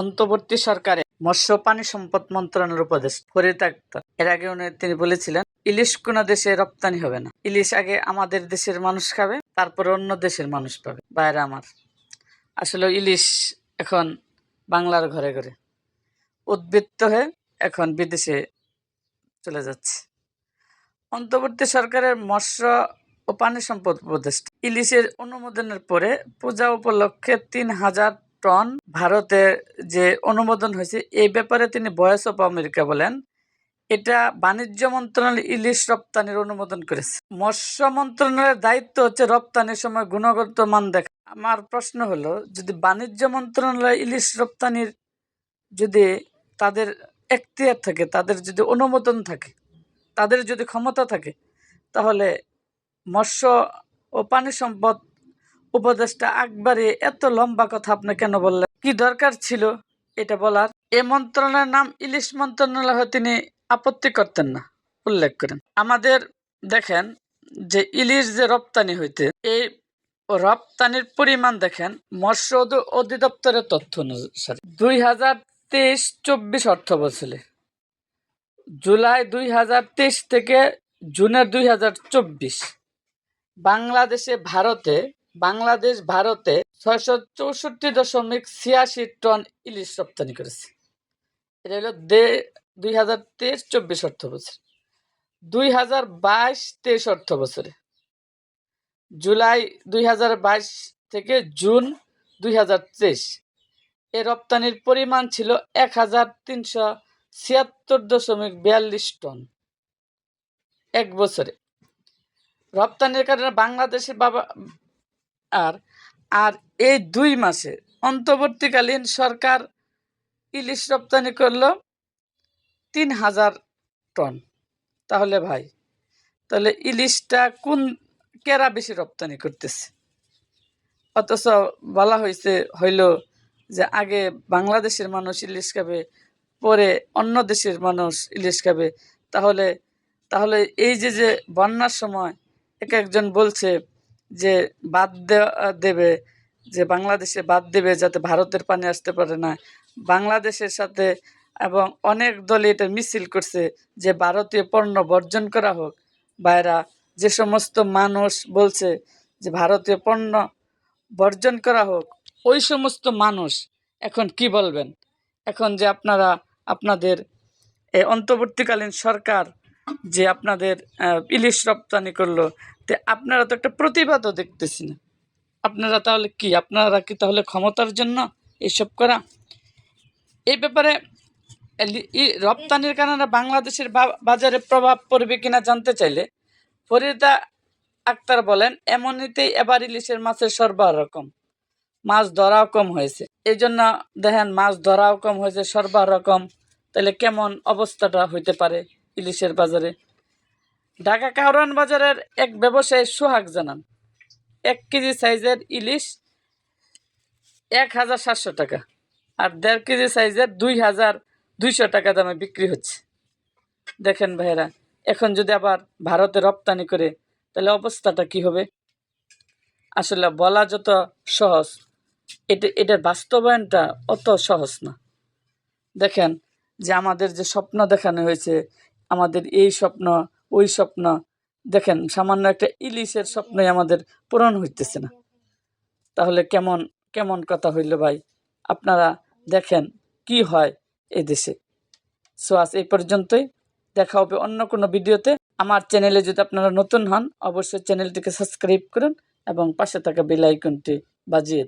অন্তর্বর্তী সরকারে মৎস্য পানি সম্পদ মন্ত্রণালয়ের উপদেশ ফরিদ এর আগে তিনি বলেছিলেন, ইলিশ কোনো দেশে রপ্তানি হবে না। ইলিশ আগে আমাদের দেশের মানুষ খাবে, তারপর অন্য দেশের মানুষ পাবে। বাইরে আমার, আসলে ইলিশ এখন বাংলার ঘরে ঘরে উদ্বৃত্ত হয়ে এখন বিদেশে চলে যাচ্ছে। অন্তর্বর্তী সরকারের মৎস্য ও পানি সম্পদ উপদেষ্টা, ইলিশের অনুমোদনের পরে পূজা উপলক্ষে তিন হাজার টন ভারতে যে অনুমোদন হয়েছে এই ব্যাপারে তিনি ভয়েস অফ আমেরিকা বলেন, এটা বাণিজ্য মন্ত্রণালয় ইলিশ রপ্তানির অনুমোদন করেছে। মৎস্য মন্ত্রণালয়ের দায়িত্ব হচ্ছে রপ্তানির সময় গুণগত মান দেখা। আমার প্রশ্ন হলো, যদি বাণিজ্য মন্ত্রণালয় ইলিশ রপ্তানির যদি তাদের এখতিয়ার থাকে, তাদের যদি অনুমোদন থাকে, তাদের যদি ক্ষমতা থাকে, তাহলে মৎস্য ও পানি সম্পদ উপদেষ্টা আকবরে এত লম্বা কথা আপনি কেন বললেন? কি দরকার ছিল এটা বলার? এ মন্ত্রণালয়ের নাম ইলিশ মন্ত্রণালয় তিনি আপত্তি করতেন না, উল্লেখ করেন। আমাদের দেখেন যে ইলিশ যে রপ্তানি হইতে, এই রপ্তানির পরিমাণ দেখেন মৎস্য অধিদপ্তরের তথ্য অনুসারে। দুই হাজার তেইশ চব্বিশ অর্থ বছরে জুলাই দুই হাজার তেইশ থেকে জুনের দুই হাজার চব্বিশ। বাংলাদেশে, ভারতে বাংলাদেশ ভারতে ছয়শো চৌষট্টি দশমিক ছিয়াশি টন ইলিশ রপ্তানি করেছে। এটা হলো দে, দুই হাজার তেইশ চব্বিশ অর্থ বছর, দুই হাজার বাইশ তেইশ অর্থ বছরে, জুলাই দুই হাজার বাইশ থেকে জুন দুই হাজার তেইশ। এ রপ্তানির পরিমাণ ছিল এক হাজার তিনশো ছিয়াত্তর দশমিক বিয়াল্লিশ টন এক বছরে। রপ্তানির কারণে বাংলাদেশের বাবা আর আর এই দুই মাসে অন্তর্বর্তীকালীন সরকার ইলিশ রপ্তানি করল তিন হাজার টন। তাহলে ভাই, তাহলে ইলিশটা কোন কেরা বেশি রপ্তানি করতেছে? অথচ বলা হয়েছে হইল যে আগে বাংলাদেশের মানুষ ইলিশ খাবে, পরে অন্য দেশের মানুষ ইলিশ খাবে। তাহলে তাহলে এই যে যে বন্যার সময় এক একজন বলছে যে বাদ দেবে, যে বাংলাদেশে বাদ দেবে যাতে ভারতের পানি আসতে পারে না। বাংলাদেশের সাথে এবং অনেক দলে এটা মিছিল করছে যে ভারতীয় পণ্য বর্জন করা হোক। বাইরা যে সমস্ত মানুষ বলছে যে ভারতীয় পণ্য বর্জন করা হোক, ওই সমস্ত মানুষ এখন কি বলবেন? এখন যে আপনারা, আপনাদের এই অন্তর্বর্তীকালীন সরকার যে আপনাদের ইলিশ রপ্তানি করল, তে আপনারা তো একটা প্রতিবাদও দেখতেছি না। আপনারা তাহলে কি? আপনারা কি তাহলে ক্ষমতার জন্য এসব করা? এই ব্যাপারে রপ্তানির কারণে বাংলাদেশের বাজারে প্রভাব পড়বে কিনা জানতে চাইলে ফরিদা আক্তার বলেন, এমনিতেই এবার ইলিশের মাছের সরবরাহ কম। মাছ ধরাও কম হয়েছে। এই জন্য দেখেন, মাছ ধরাও কম হয়েছে, সরবরাহ কম। তাহলে কেমন অবস্থাটা হইতে পারে? ইলিশের বাজারে। ঢাকা কাউরান বাজারের এক ব্যবসায়ী সোহাগ জানান, এক কেজি সাইজের ইলিশ এক হাজার সাতশো টাকা আর দেড় কেজি সাইজের দুই হাজার দুইশো টাকা দামে বিক্রি হচ্ছে। দেখেন ভাইরা এখন যদি আবার ভারতে রপ্তানি করে, তাহলে অবস্থাটা কি হবে? আসলে বলা যত সহজ, এটা, এটার বাস্তবায়নটা অত সহজ না। দেখেন যে আমাদের যে স্বপ্ন দেখানো হয়েছে আমাদের এই স্বপ্ন, ওই স্বপ্ন। দেখেন, সামান্য একটা ইলিশের স্বপ্নই আমাদের পূরণ হইতেছে না। তাহলে কেমন কেমন কথা হইল ভাই? আপনারা দেখেন কি হয় এই দেশে। সো, আজ এই পর্যন্তই। দেখা হবে অন্য কোনো ভিডিওতে। আমার চ্যানেলে যদি আপনারা নতুন হন, অবশ্যই চ্যানেলটিকে সাবস্ক্রাইব করুন এবং পাশে থাকা বেল আইকনটি বাজিয়ে